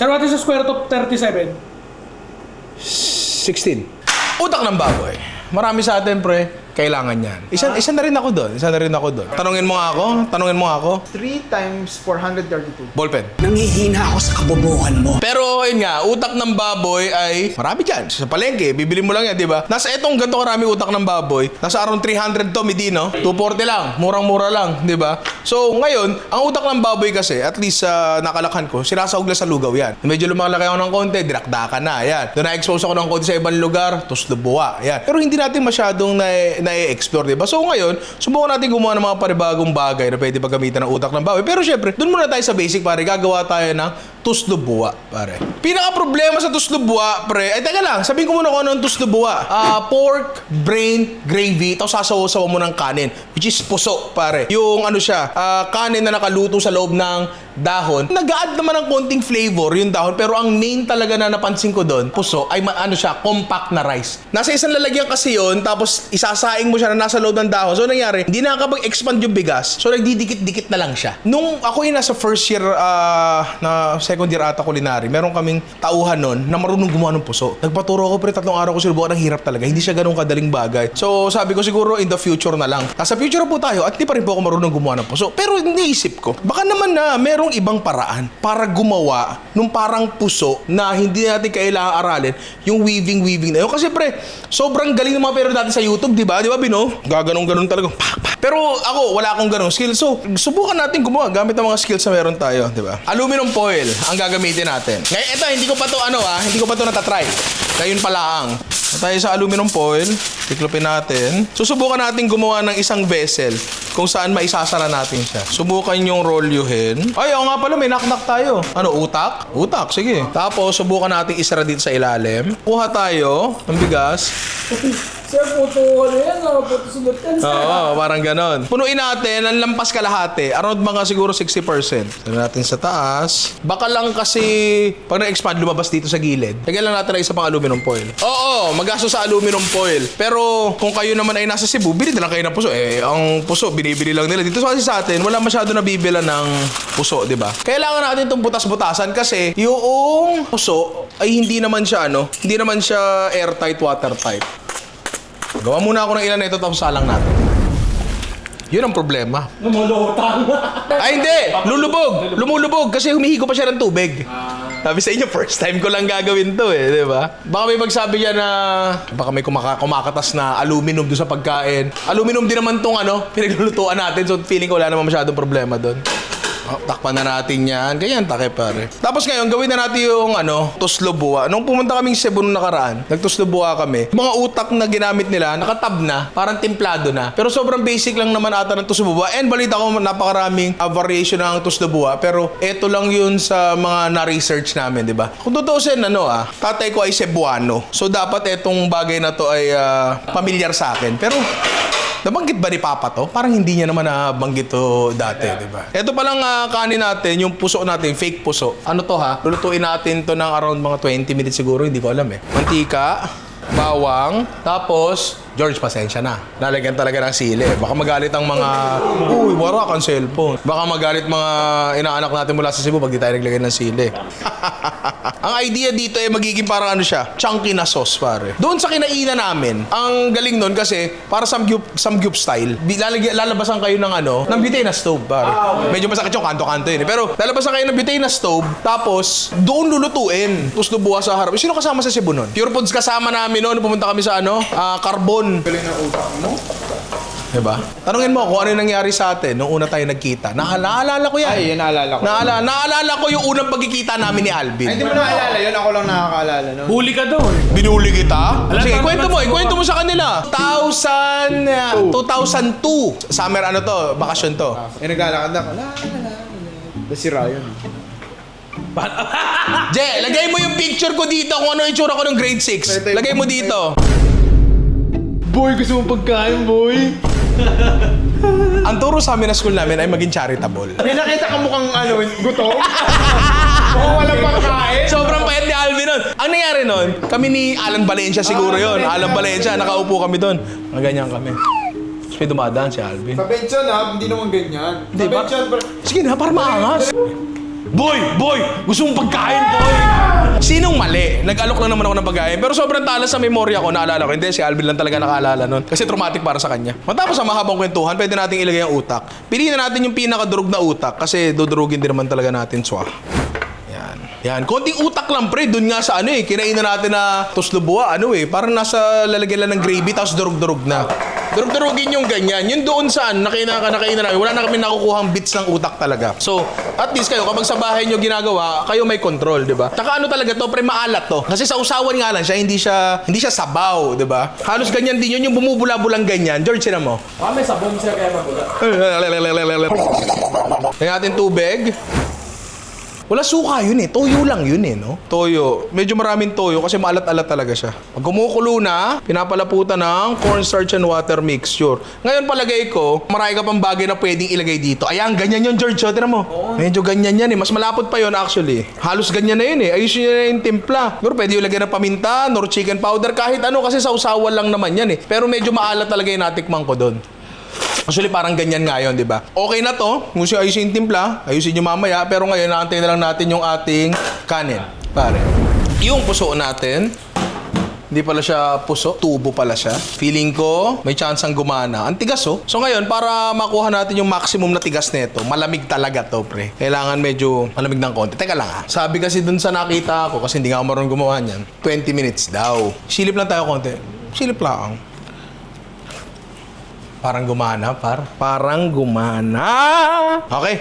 Sir, what is the square root of 37? 16. Utak ng baboy. Marami sa atin, pre. Kailangan yan. Isa, isa na rin ako doon. Isa na rin ako doon. Tanungin mo nga ako. Tanungin mo nga ako. 3 times 432. Ballpen. Nangihina ako sa kabobohan mo. Pero yun nga, utak ng baboy ay marami dyan. Sa palengke, bibili mo lang yan, di ba? Nasa etong ganito karami utak ng baboy. Nasa around 300 to, Medino. 240 lang. Murang-mura lang, di ba? So, ngayon, ang utak ng baboy kasi, at least sa nakalakhan ko, sinasahog lang sa lugaw yan. Medyo lumalaki ako ng konti, dinakdakan na, yan. Doon na-expose ako ng konti sa ibang lugar, tos lubuwa, yan. Pero hindi natin masyadong na- na-explore, di ba? So, ngayon, subukan natin gumawa ng mga panibagong bagay na pwede pa ng utak ng baboy. Pero syempre, doon muna tayo sa basic, pare. Gagawa tayo ng tuslubuwa, pare. Pinaka problema sa tuslubuwa, pre, ay teka lang, sabihin ko muna kung ano ang tuslubuwa. Ah, pork, brain, gravy, tapos sasawa-sawa mo ng kanin, which is puso, pare. Yung ano siya, ah, kanin na nakaluto sa loob ng dahon. Nag-add naman ng konting flavor yung dahon, pero ang main talaga na napansin ko doon, puso, ay ano siya, compact na rice. Nasa isang lalagyan kasi yun, tapos isasaing mo siya na nasa loob ng dahon. So, nangyari, hindi nakakapag-expand yung bigas. So, nagdidikit-dikit na lang siya. Nung ako yung nasa first year, ah, na second year ata culinary, meron kaming tauhan nun na marunong gumawa ng puso. Nagpaturo ako pre, tatlong araw ko sinubukan, ang hirap talaga. Hindi siya ganun kadaling bagay. So, sabi ko siguro in the future na lang. Nasa future po tayo at di pa rin po ako marunong gumawa ng puso. Pero iniisip ko, baka naman na merong ibang paraan para gumawa nung parang puso na hindi natin kailangan aralin yung weaving-weaving na yun. Kasi pre, sobrang galing ng mga pero natin sa YouTube, di ba? Di ba, Bino? Gaganong-ganon talaga. Pero ako, wala akong ganong skill. So, subukan natin gumawa gamit ang mga skills na meron tayo, di ba? Aluminum foil ang gagamitin natin. Ngayon, ito, hindi ko pa to ano ah, hindi ko pa to natatry. Ngayon pa lang. Tayo sa aluminum foil, tiklopin natin. Susubukan natin gumawa ng isang vessel kung saan maisasara natin siya. Subukan yung rolyuhin. Ay, oo nga pala, may knock-knock tayo. Ano, utak? Utak, sige. Tapos, subukan natin isara dito sa ilalim. Kuha tayo ng bigas. Sir, puto ano yan, ah, puto sulot yan, sir. Oo, parang ganon. Punuin natin, ang lampas kalahati. Around mga siguro 60%. Tignan natin sa taas. Baka lang kasi pag na-expand, lumabas dito sa gilid. Lagyan lang natin ng isa pang aluminum foil. Oo, magasto sa aluminum foil. Pero kung kayo naman ay nasa Cebu, bili na lang kayo ng puso. Eh, ang puso, binibili lang nila. Dito kasi sa atin, wala masyado nabibila ng puso, di ba? Kailangan natin itong butas-butasan kasi yung puso ay hindi naman siya, ano, hindi naman siya airtight, watertight. Gawa muna ako ng ilan na ito tapos salang natin. Yun ang problema. Lumulutang. Ay hindi! Lulubog! Lumulubog kasi humihigo pa siya ng tubig. Sabi sa inyo, first time ko lang gagawin to eh, di ba? Baka may magsabi niya na baka may kumaka kumakatas na aluminum doon sa pagkain. Aluminum din naman tong ano, pinaglulutuan natin so feeling ko wala naman masyadong problema doon. Takpan na natin yan. Ganyan, take pare. Tapos ngayon, gawin na natin yung ano, tuslobuwa. Nung pumunta kaming Cebu nung nakaraan, nagtuslobuwa kami. Mga utak na ginamit nila, nakatab na, parang templado na. Pero sobrang basic lang naman ata ng tuslobuwa. And balita ko, napakaraming uh, variation ng tuslobuwa. Pero eto lang yun sa mga na-research namin, di ba? Kung tutusin, ano ah, tatay ko ay Cebuano. So dapat etong bagay na to ay ah, pamilyar sa akin. Pero Nabanggit ba ni Papa to? Parang hindi niya naman nabanggit to dati, di ba? Ito palang ah, kanin natin, yung puso natin, fake puso. Ano to ha? Lulutuin natin to ng around mga 20 minutes siguro, hindi ko alam eh. Mantika, bawang, tapos George, pasensya na. Lalagyan talaga ng sili. Baka magalit ang mga, uy, warak ang cellphone. Baka magalit mga inaanak natin mula sa Cebu pag di tayo naglagay ng sili. ang idea dito ay magiging parang ano siya, chunky na sauce pare. Doon sa kinainan namin, ang galing nun kasi para samgyup, samgyup style, lalagyan, lalabasan kayo ng ano, ng butane na stove pare. Medyo masakit yung kanto-kanto yun eh. Pero lalabasan kayo ng butane na stove, tapos doon lulutuin. Tapos lubuha sa harap. Sino kasama sa Cebu nun? Pure Foods kasama namin noon. Pumunta kami sa ano, ah, Carbon. Galing ng utak mo. Diba? Tanungin mo kung ano yung nangyari sa atin nung una tayo nagkita. Naaalala ko yan. Ay, yun naalala ko. Naala, naalala ko yung unang pagkikita namin ni Ay, Alvin. hindi mo naalala yun. Ako lang nakakaalala nun. Huli ka daw eh. Binuli kita? Alam, Sige, paano kwento mo. naman Ikwento mo sa kanila. 2000, uh, 2002. Summer ano to? Bakasyon to. Eh, naglalakad ako. La, la, la, la. Tapos si Ryan. Je, lagay mo yung picture ko dito kung ano yung itsura ko ng grade 6. Lagay mo dito. Boy, gusto mo pagkain, boy? Ang turo sa amin na school namin ay maging charitable. May nakita ka mukhang ano, gutom? Mukhang walang pagkain? Sobrang payat ni Alvin nun. Ang nangyari nun, kami ni Alan Valencia siguro Ah, yon. Alan Valencia, nakaupo kami doon. Ganyan kami. Tapos may dumadaan si Alvin. Sa Benchon ha, hindi naman ganyan. Sa ba? Benchon, bro. Sige na, para maangas. Boy! Boy! Gusto mong pagkain, boy! Sinong mali? Nag-alok lang naman ako ng pagkain. Pero sobrang talas sa memorya ko, naalala ko. Hindi, si Alvin lang talaga nakaalala nun. Kasi traumatic para sa kanya. Matapos sa mahabang kwentuhan, pwede nating ilagay ang utak. Piliin na natin yung pinakadurog na utak kasi dudurugin din naman talaga natin, swa. Yan. Yan. Konting utak lang, pre. Doon nga sa ano eh. Kinain na natin na toslubua. Ano eh. Parang nasa lalagyan lang ng gravy tapos durug-durug na. Durug-durugin yung ganyan. Yun doon saan, nakaina ka, nakaina namin. Wala na kami nakukuhang bits ng utak talaga. So, at least kayo, kapag sa bahay nyo ginagawa, kayo may control, di ba? Tsaka ano talaga to, pre, maalat to. Kasi sa usawan nga lang siya, hindi siya, hindi siya sabaw, di ba? Halos ganyan din yun, yung bumubula-bulang ganyan. George, sino mo? Ah, may sabon siya kaya magulat. Lagyan natin tubig. Wala suka yun eh. Toyo lang yun eh, no? Toyo. Medyo maraming toyo kasi maalat-alat talaga siya. Pag kumukulo na, pinapalaputan ng cornstarch and water mixture. Ngayon palagay ko, marami ka pang bagay na pwedeng ilagay dito. Ayan, ganyan yun, George. Oh, Tira mo. Medyo ganyan yan eh. Mas malapot pa yun actually. Halos ganyan na yun eh. Ayusin nyo na yung timpla. Pero pwede yung lagyan ng paminta, nor chicken powder, kahit ano kasi sa usawan lang naman yan eh. Pero medyo maalat talaga yung natikman ko doon. Actually, parang ganyan nga yun, di ba? Okay na to. Kung siya ayusin yung timpla, ayusin nyo mamaya. Pero ngayon, naantay na lang natin yung ating kanin. Pare. Yung puso natin, hindi pala siya puso, tubo pala siya. Feeling ko, may chance ang gumana. Ang tigas oh. So ngayon, para makuha natin yung maximum na tigas nito, malamig talaga to, pre. Kailangan medyo malamig ng konti. Teka lang ah. Sabi kasi dun sa nakita ko, kasi hindi nga ako marunong gumawa niyan, 20 minutes daw. Silip lang tayo konti. Silip lang. Parang gumana, par. Parang gumana. Okay.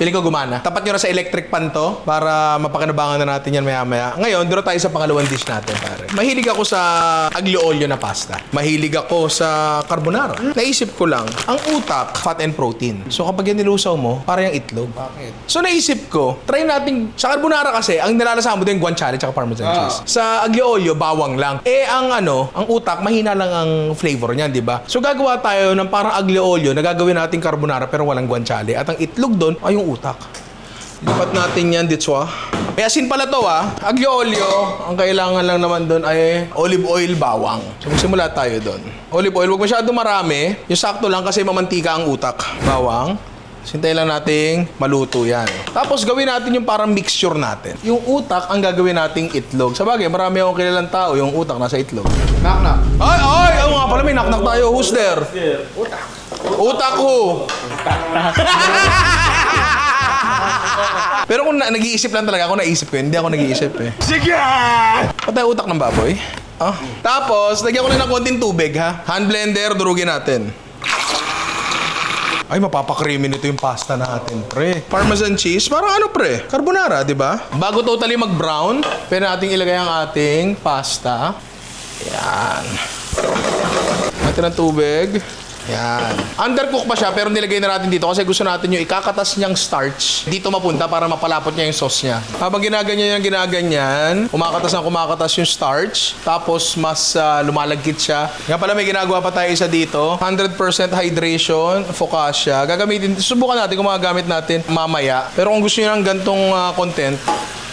Pili ko gumana. Tapat nyo na sa electric pan to para mapakinabangan na natin yan maya-maya. Ngayon, dito tayo sa pangalawang dish natin, pare. Mahilig ako sa aglio olio na pasta. Mahilig ako sa carbonara. Naisip ko lang, ang utak, fat and protein. So kapag yan nilusaw mo, parang yung itlog. Bakit? So naisip ko, try natin, sa carbonara kasi, ang nilalasahan mo din guanciale at parmesan cheese. Sa aglio olio, bawang lang. Eh, ang ano, ang utak, mahina lang ang flavor niyan, di ba? So gagawa tayo ng parang aglio olio na gagawin natin carbonara pero walang guanciale. At ang itlog doon ay yung utak. Lipat natin yan, ditswa. May asin pala to ah. Aglio olio, ang kailangan lang naman doon ay olive oil bawang. So magsimula tayo doon. Olive oil, huwag masyado marami. Yung sakto lang kasi mamantika ang utak. Bawang. Sintay lang nating maluto yan. Tapos gawin natin yung parang mixture natin. Yung utak ang gagawin nating itlog. Sa bagay, marami akong kilalang tao, yung utak nasa itlog. Knock knock. Ay, ay! Oo nga pala, may knock-knock tayo. Who's there? Utak. Utak ko. Pero kung na- nag-iisip lang talaga ako, naisip ko yun. Hindi ako nag-iisip eh. Sige! Patay utak ng baboy. Ah. Tapos, lagyan ko na ng konting tubig ha. Hand blender, durugin natin. Ay, mapapakreamy nito yung pasta natin, pre. Parmesan cheese, parang ano, pre? Carbonara, di ba? Bago totally mag-brown, pwede natin ilagay ang ating pasta. Yan. Natin ang tubig. Yan. Undercook pa siya pero nilagay na natin dito kasi gusto natin yung ikakatas niyang starch dito mapunta para mapalapot niya yung sauce niya. Habang ginaganyan yung ginaganyan, kumakatas na kumakatas yung starch tapos mas ah, lumalagkit siya. Nga pala may ginagawa pa tayo isa dito. 100% hydration, focaccia. Gagamitin, subukan natin kung magagamit natin mamaya. Pero kung gusto niyo ng gantong ah, content,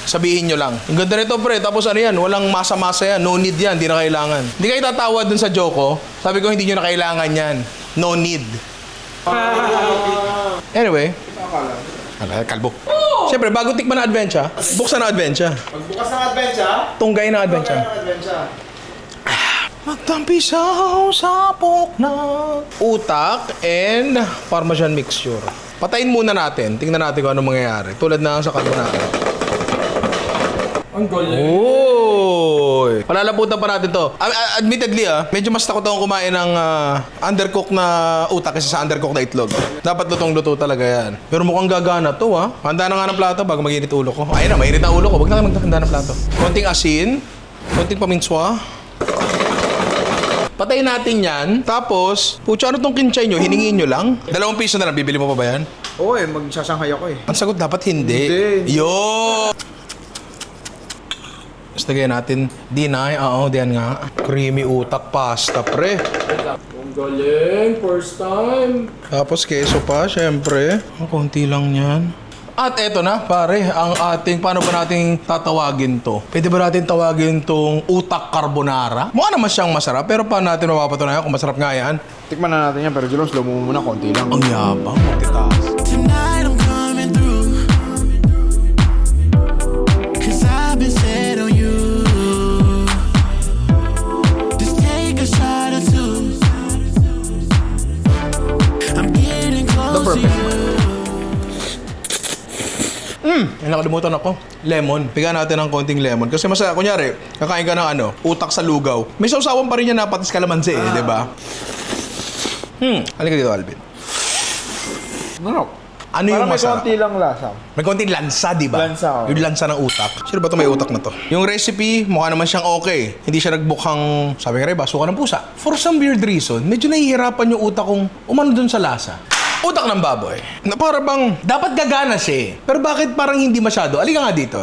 sabihin nyo lang. Ang ganda nito pre, tapos ano yan, walang masa-masa yan, no need yan, hindi na kailangan. Hindi kayo tatawad dun sa Joko, sabi ko hindi nyo na kailangan yan. No need. Anyway. Ala, kalbo. Siyempre, bago tikman ang adventure, buksan ang adventure. Pagbukas ng adventure, Tunggay ng adventure. ng adventure. Magtampisaw sa na utak and parmesan mixture. Patayin muna natin. Tingnan natin kung ano mangyayari. Tulad na sa carbonara. Ang galing. Uy! Palalaputan pa natin to. Ah, ah, admittedly ah, medyo mas takot akong kumain ng ah, undercooked na utak kaysa sa undercooked na itlog. Dapat lutong-luto talaga yan. Pero mukhang gagana to ah. Handa na nga ng plato bago mag-init ulo ko. Ayun na, mainit ang ulo ko. Huwag na kayo maghanda ng plato. Konting asin, konting paminswa. Patayin natin yan. Tapos, pucha, ano tong kinchay nyo? Hiningin nyo lang? Dalawang piso na lang. Bibili mo pa ba yan? Oo eh, magsasanghay ako eh. Ang sagot dapat hindi. Hindi. Yo! Lagyan natin dinay. Oo, diyan nga. Creamy utak pasta, pre. Ang galing. First time. Tapos keso pa, syempre. Ang konti lang yan. At eto na, pare, ang ating, paano ba natin tatawagin to? Pwede ba natin tawagin tong utak carbonara? Mukha naman siyang masarap, pero paano natin mapapatunayan kung masarap nga yan? Tikman na natin yan, pero Julos, slow mo muna, konti lang. Ang yabang, magtitaas. perfect. Mm, ay nakalimutan ako. Lemon. Piga natin ng konting lemon. Kasi masaya, kunyari, kakain ka ng ano, utak sa lugaw. May sausawan pa rin yan na patis kalamansi eh, di ba? Hmm. Halika dito, Alvin. Manok. Ano yung masarap? may konti lang lasa. May konting lansa, di ba? Lansa, oh. Yung lansa ng utak. Sino ba ito may utak na to? Yung recipe, mukha naman siyang okay. Hindi siya nagbukhang, sabi ka rin, basuka ng pusa. For some weird reason, medyo nahihirapan yung utak kong umano dun sa lasa. Utak ng baboy. Na para bang, dapat gagana siya eh. Pero bakit parang hindi masyado? Alika nga dito.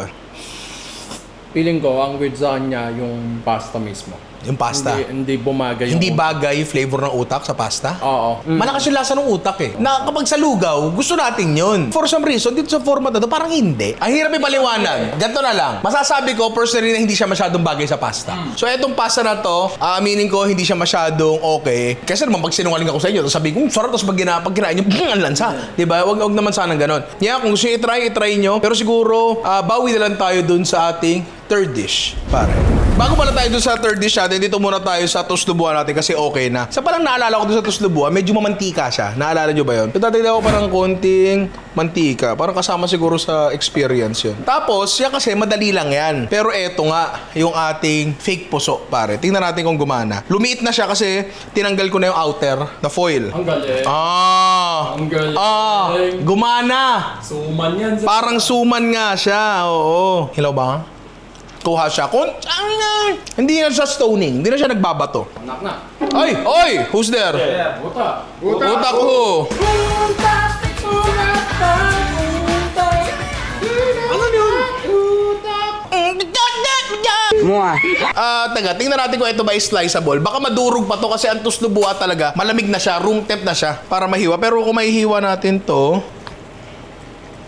Feeling ko, ang weird sa kanya yung pasta mismo. Yung pasta. Hindi, hindi bumagay yung Hindi bagay yung flavor ng utak sa pasta? Oo. Malakas yung lasa ng utak eh. Na kapag sa lugaw, gusto natin yun. For some reason, dito sa format na to, parang hindi. Ang hirap ipaliwanag. Ganito na lang. Masasabi ko, personally, na hindi siya masyadong bagay sa pasta. So, etong pasta na to, aaminin ko, hindi siya masyadong okay. Kasi naman, pag sinungaling ako sa inyo, tapos sabi ko, "Hmm, sarap, tapos pag, gina, pag kinain nyo, "Hmm, ang lansa. Diba? Wag, wag naman sanang ganon. Yeah, kung gusto nyo i-try, i-try nyo. Pero siguro, ah, bawi na lang tayo dun sa ating third dish. Pare. Bago pala tayo dun sa third dish natin, dito muna tayo sa tuslubuan natin kasi okay na. Sa palang naalala ko dun sa tuslubuan, medyo mamantika siya. Naalala nyo ba yun? Tatagdagan ko parang konting mantika. Parang kasama siguro sa experience yun. Tapos, yan kasi madali lang yan. Pero eto nga, yung ating fake puso, pare. Tingnan natin kung gumana. Lumiit na siya kasi tinanggal ko na yung outer na foil. Ang galing. Ah! Ang galing. Ah! Gumana! Suman yan. Parang suman nga siya, oo. Hilaw ba? Kuha siya. Kun Ah, hindi na siya stoning. Hindi na siya nagbabato. Anak na. Ay! Oy! Who's there? Yeah, buta. Utak ko! Ano yun? Ah, taga, tingnan natin kung ito ba is sliceable. Baka madurog pa to kasi ang tuslubuha talaga. Malamig na siya, room temp na siya para mahiwa. Pero kung mahihiwa natin to,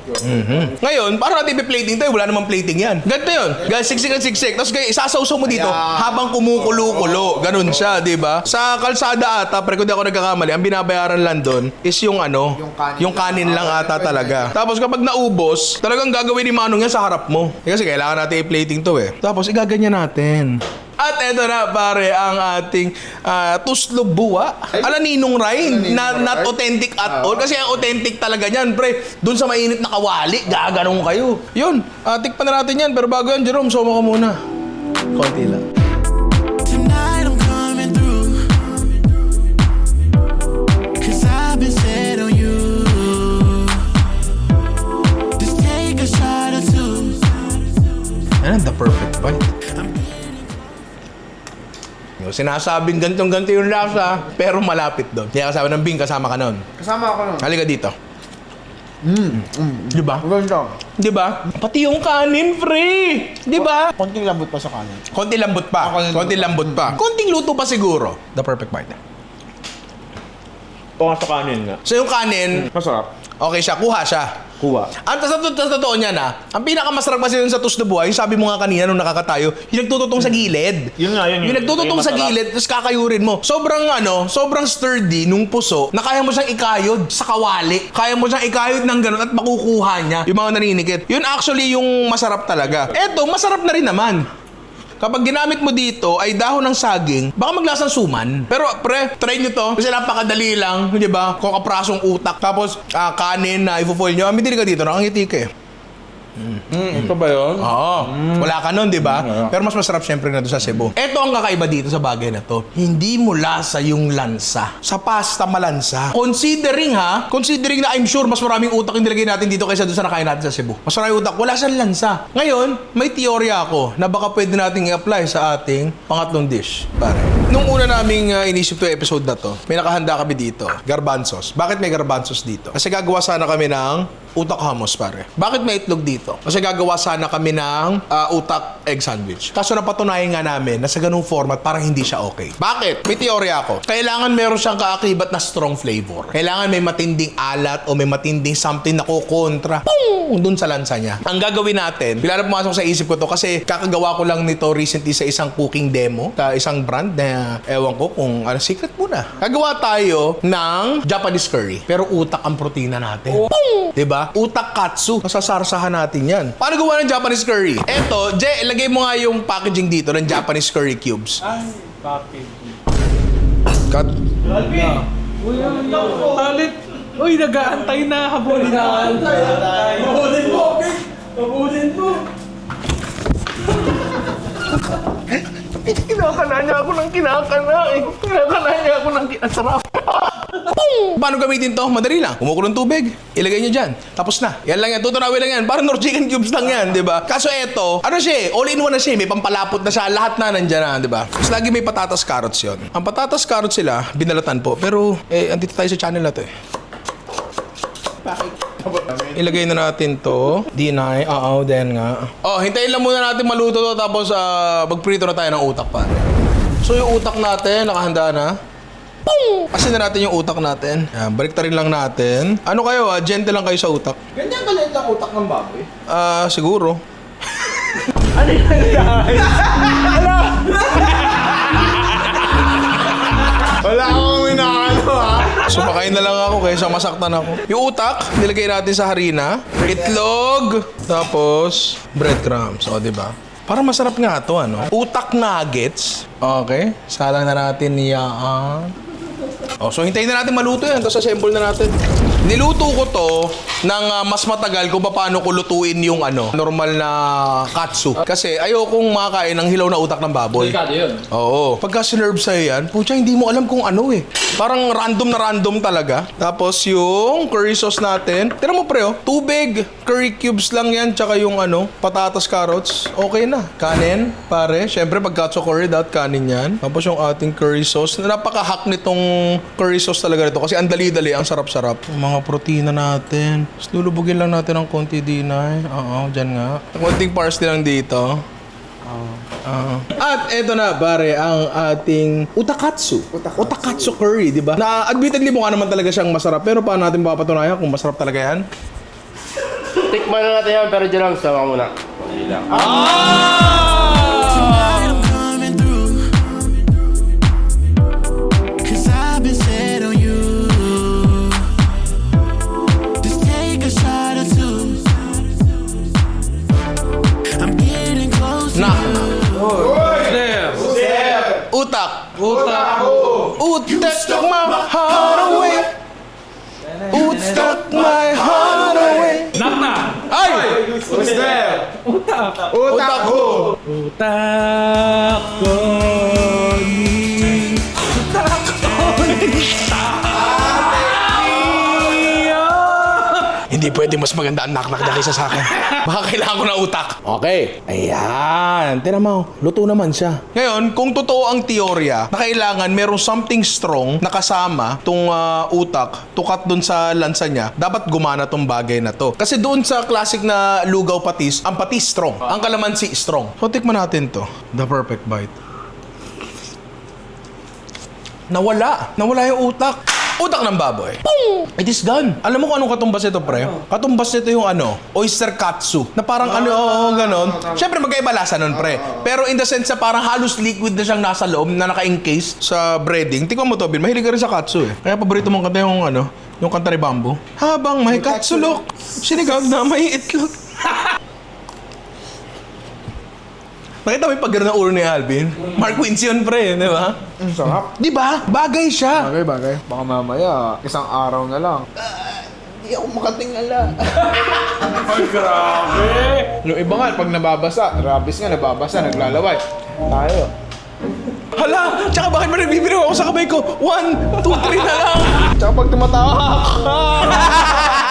Mhm. Ngayon, para natin i-plating tayo, wala namang plating yan. Ganito yun. Guys, siksik at siksik. Tapos guys, isasawsaw mo dito habang kumukulo-kulo. Ganun siya, di ba? Sa kalsada ata, pero kung di ako nagkakamali, ang binabayaran lang doon is yung ano, yung kanin, lang ata talaga. Tapos kapag naubos, talagang gagawin ni Manong yan sa harap mo. Eh, kasi kailangan natin i-plating to eh. Tapos igaganyan natin. At eto na pare ang ating uh, tuslubuwa. Ala ninong Ray, na, not authentic at all. Kasi ang authentic talaga niyan, pre. Doon sa mainit na kawali, gaganong kayo. Yun, uh, tikpan na natin yan. Pero bago yan, Jerome, soma ka muna. Konti lang. Tonight I'm coming through. Sinasabing gantong ganto yung lasa, pero malapit doon. Kaya kasama ng Bing, kasama ka nun. Kasama ako nun. Halika dito. Mm, Di ba? Maganda. Di ba? Pati yung kanin, free! Di ba? Konting lambot pa sa kanin. Konti lambot pa. Ah, konti Konti lambot pa. Konting luto pa siguro. The perfect bite. O nga sa kanin nga. So yung kanin, Masarap. Okay siya, kuha siya. Kuha. Ang sa, sa, totoo niya na, ang pinakamasarap kasi dun sa tus na buhay, yung sabi mo nga kanina nung nakakatayo, yung nagtututong sa gilid. Yun nga, yun Yung yun. nagtututong Yung sa gilid, tapos kakayurin mo. Sobrang ano, sobrang sturdy nung puso, na kaya mo siyang ikayod sa kawali. Kaya mo siyang ikayod ng ganun at makukuha niya yung mga naninikit. Yun actually yung masarap talaga. Eto, masarap na rin naman. Kapag ginamit mo dito ay dahon ng saging, baka maglasang suman. Pero pre, try nyo to. Kasi napakadali lang, di ba? Kokaprasong utak. Tapos ah, kanin na ifo-foil nyo. Ah, may ka dito, nakangiti ka eh. Mm, ito ba yun? Oo. Wala ka nun, di ba? wala. Pero mas masarap syempre na doon sa Cebu. Ito ang kakaiba dito sa bagay na to. Hindi mo lasa yung lansa. Sa pasta malansa. Considering ha, considering na I'm sure mas maraming utak yung nilagay natin dito kaysa doon sa nakain natin sa Cebu. Mas maraming utak, wala siyang lansa. Ngayon, may teorya ako na baka pwede nating i-apply sa ating pangatlong dish. Pare. Nung una naming uh, inisip to episode na to, may nakahanda kami dito. Garbanzos. Bakit may garbanzos dito? Kasi gagawa sana kami ng utak hummus pare. Bakit may itlog dito? Kasi gagawa sana kami ng ah, utak egg sandwich. Kaso napatunayan nga namin na sa ganung format parang hindi siya okay. Bakit? May teorya ako. Kailangan meron siyang kaakibat na strong flavor. Kailangan may matinding alat o may matinding something na kukontra. Pung! Dun sa lansa niya. Ang gagawin natin, bila na pumasok sa isip ko to kasi kakagawa ko lang nito recently sa isang cooking demo sa isang brand na ewan ko kung ano, secret muna. Gagawa tayo ng Japanese curry. Pero utak ang protina natin. Pung! 'Di ba? Utak katsu. Masasarsahan natin 'yan. Paano gawa ng Japanese curry? Eto, Je, ilagay mo nga yung packaging dito ng Japanese curry cubes. Ay, bakit? Cut. Uy, ano? Talit. Uy, nag-aantay na habulin na. Habulin mo, okay? Kinakana niya ako ng kinakana eh. Kinakana niya ako ng kinasarap. Paano gamitin to? Madali lang. Kumukulong tubig. Ilagay nyo dyan. Tapos na. Yan lang yan. Tutunawin lang yan. Parang North Chicken Cubes lang yan, di ba? Kaso eto, ano siya eh, all-in-one na siya eh. May pampalapot na siya. Lahat na nandyan na, di ba? Tapos lagi may patatas carrots yon. Ang patatas carrots sila, binalatan po. Pero, eh, andito tayo sa channel na to eh. Ilagay na natin to. Dinay. Oo, then nga. Oh, hintayin lang muna natin maluto to tapos ah, magprito na tayo ng utak pa. So yung utak natin, nakahanda na. Pung! Asin na natin yung utak natin. Yan, balik rin lang natin. Ano kayo ah, gentle lang kayo sa utak. Ganyan kalit ang utak ng baboy. Ah, siguro. Wala akong inaano ha. Sumakain na lang ako kaysa masaktan ako. Yung utak, nilagay natin sa harina. Itlog. Tapos, breadcrumbs. O, di ba? Para masarap nga to ano? Utak nuggets. Okay. Salang na natin niyaan. Oh, so hintayin na natin maluto yan, tapos assemble na natin. Niluto ko to ng ah, mas matagal kung paano ko lutuin yung ano, normal na katsu. Kasi ayokong makakain ng hilaw na utak ng baboy. Delikado yun. Oo. Pagka sinerve sa'yo yan, pucha, hindi mo alam kung ano eh. Parang random na random talaga. Tapos yung curry sauce natin. Tira mo pre, oh. Tubig, curry cubes lang yan, tsaka yung ano, patatas, carrots. Okay na. Kanin, pare. Siyempre, pag katsu curry, dapat kanin yan. Tapos yung ating curry sauce. Napaka-hack nitong curry sauce talaga nito. Kasi ang dali-dali, ang sarap-sarap. Yung mga protina natin. Tapos lulubugin lang natin ng konti dinay. Oo, dyan nga. Konting parsley lang dito. Ah. At eto na, pare, ang ating utakatsu. Utakatsu, curry, di ba? Na admittedly mukha naman talaga siyang masarap. Pero paano natin mapapatunayan kung masarap talaga yan? Tikman na natin yan, pero dyan lang, sama muna. Tonight there? Utak! Utak ko! Utak ko Hindi pwede mas maganda ang knock-knock na kaysa sa akin. Baka kailangan ko ng utak. Okay. Ayan. Tira mo. Luto naman siya. Ngayon, kung totoo ang teorya na kailangan merong something strong na kasama tong ah, utak tukat dun sa lansa niya, dapat gumana tong bagay na to. Kasi doon sa classic na lugaw patis, ang patis strong. Ang kalamansi strong. So, tikman natin to. The perfect bite. Nawala. Nawala yung utak. Utak ng baboy. Pung! It is gone. Alam mo kung anong katumbas ito, pre? Katumbas nito yung ano, oyster katsu. Na parang ano, oo, ganon. Siyempre, magkaiba lasa nun, pre. Pero in the sense na parang halos liquid na siyang nasa loob na naka-encase sa breading. Tingnan mo to, Bin. Mahilig ka rin sa katsu eh. Kaya paborito mong kanta yung ano, yung kanta ni Bamboo. Habang may katsulok, sinigaw na may itlog. Nakita mo yung pag ng ulo ni Alvin? Mark Quincy yun, pre, di ba? Ang sarap. Di ba? Bagay siya. Bagay, bagay. Baka mamaya, isang araw na lang. Hindi ako makatingala. Ay, grabe! Yung iba nga, pag nababasa, rabis nga, nababasa, naglalaway. Tayo. Hala! Tsaka bakit ba nagbibiro ako sa kamay ko? One, two, three na lang! Tsaka pag tumatawa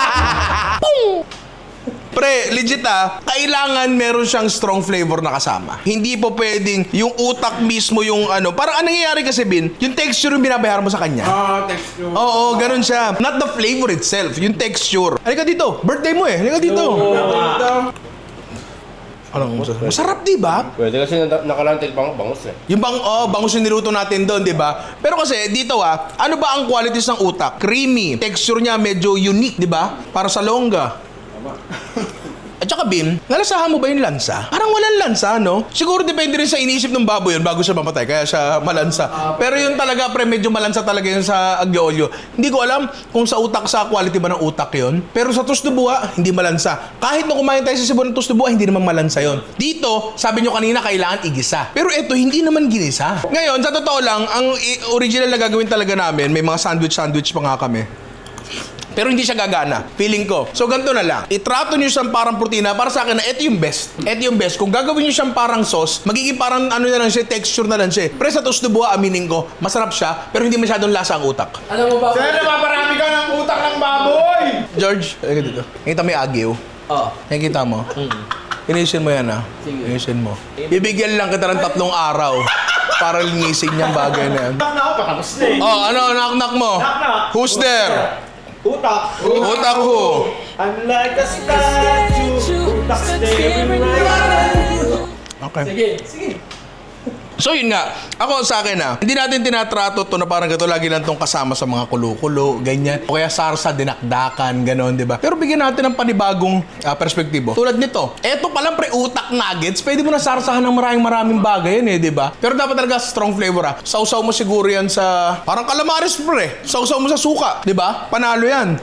Pre, legit ah, kailangan meron siyang strong flavor na kasama. Hindi po pwedeng yung utak mismo yung ano. Parang anong nangyayari kasi, Bin? Yung texture yung binabayaran mo sa kanya. Ah, texture. Oo, ganun siya. Not the flavor itself, yung texture. Halika dito, birthday mo eh. Halika dito. Anong masarap? Masarap, di ba? Pwede kasi na- nakalantig pang bangus eh. Yung bang, oh, bangus yung niluto natin doon, di ba? Pero kasi, dito ah, ano ba ang qualities ng utak? Creamy. Texture niya medyo unique, di ba? Para sa longga. At saka Bim, nalasahan mo ba yung lansa? Parang walang lansa, no? Siguro depende rin sa inisip ng baboy yun bago siya mamatay, kaya siya malansa. Pero yun talaga, pre, medyo malansa talaga yun sa aglio olio. Hindi ko alam kung sa utak, sa quality ba ng utak yun. Pero sa tus de buwa, hindi malansa. Kahit nung kumain tayo sa Cebu ng tus de buwa, hindi naman malansa yun. Dito, sabi nyo kanina, kailangan igisa. Pero ito, hindi naman ginisa. Ngayon, sa totoo lang, ang original na gagawin talaga namin, may mga sandwich-sandwich pa nga kami. Pero hindi siya gagana. Feeling ko. So ganito na lang. Itrato niyo siyang parang protina para sa akin na ito yung best. Ito yung best. Kung gagawin niyo siyang parang sauce, magiging parang ano na lang siya, texture na lang siya. Pero sa toast de buwa, aminin ko, masarap siya, pero hindi masyadong lasa ang utak. Alam mo ba? Sir, napaparami ka ng utak ng baboy! George, ay dito. Nakita mo yung agyo? Oo. Nakikita mo? Inisin mo yan ah. Inisin mo. Bibigyan lang kita ng tatlong araw para linisin niyang bagay na yan. Utak na ako, patapos na eh. Oh, ano, knock-knock mo? Knock-knock. Who's there? Utak. Utak who? I'm like a statue. Utak staring right Okay. Sige, sige. So yun nga, ako sa akin na, hindi natin tinatrato to na parang gato lagi lang tong kasama sa mga kulo-kulo, ganyan. O kaya sarsa, dinakdakan, ganon, di ba? Pero bigyan natin ng panibagong ah, perspektibo. Tulad nito, eto palang pre utak nuggets, pwede mo na sarsahan ng maraming maraming bagay yan eh, di ba? Pero dapat talaga strong flavor ah. Sausaw mo siguro yan sa, parang calamares pre. Sausaw mo sa suka, di ba? Panalo yan.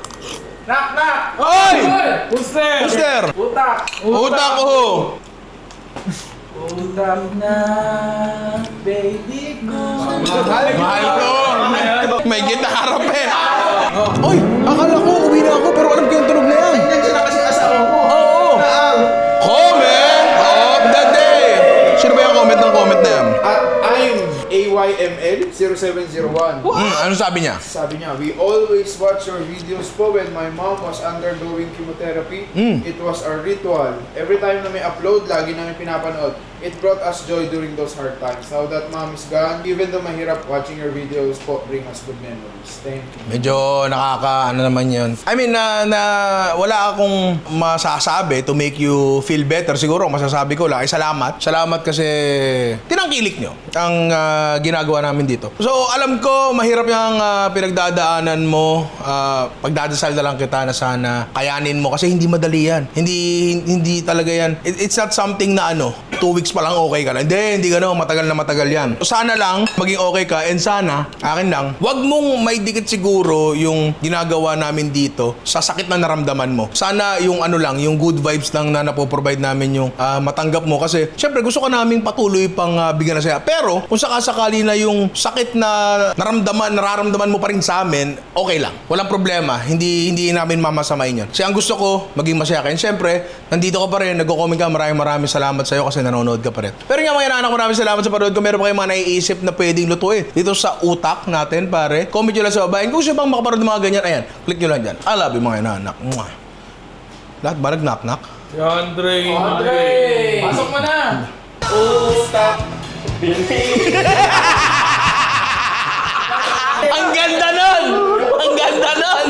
Knock, knock! Oy! There? Who's there? Utak! Utak ko! Utak na, baby ko. Mahal ko! May gitara pa eh. Oy! Akala ko uwi na ako pero alam ko yung tunog na yan. AYML0701. Hmm, ano sabi niya? Sabi niya, we always watch your videos po when my mom was undergoing chemotherapy. It was our ritual. Every time na may upload, lagi namin pinapanood. It brought us joy during those hard times. Now that mom is gone, even though mahirap watching your videos po bring us good memories. Thank you. Medyo nakaka, ano naman yun. I mean, na, na wala akong masasabi to make you feel better. Siguro, masasabi ko lang ay salamat. Salamat kasi tinangkilik nyo ang ah, ginagawa namin dito. So, alam ko, mahirap yung ah, pinagdadaanan mo. Ah, pagdadasal na lang kita na sana kayanin mo kasi hindi madali yan. Hindi, hindi talaga yan. It- it's not something na ano, two weeks pa lang okay ka lang. Hindi, hindi gano'n. Matagal na matagal yan. So, sana lang maging okay ka and sana, akin lang, wag mong may dikit siguro yung ginagawa namin dito sa sakit na naramdaman mo. Sana yung ano lang, yung good vibes lang na napoprovide namin yung ah, matanggap mo kasi syempre gusto ka namin patuloy pang ah, bigyan na saya. Pero kung sakasakali na yung sakit na naramdaman, nararamdaman mo pa rin sa amin, okay lang. Walang problema. Hindi hindi namin mamasamain yun. Kasi ang gusto ko, maging masaya ka. And syempre, nandito ka pa rin, nagko-comment ka, maraming maraming salamat sa'yo kasi nanonood ka pa rin. Pero nga mga inanak, maraming salamat sa panood. Kung meron pa kayong mga naiisip na pwedeng lutuin dito sa utak natin, pare, comment nyo lang sa baba. And kung gusto bang makaparoon ng mga ganyan, ayan, click nyo lang dyan. I love you mga inanak. Mwah. Lahat ba nag-knock-knock? Pasok mo na! Oh, stop believing. Ang ganda nun! Ang ganda nun!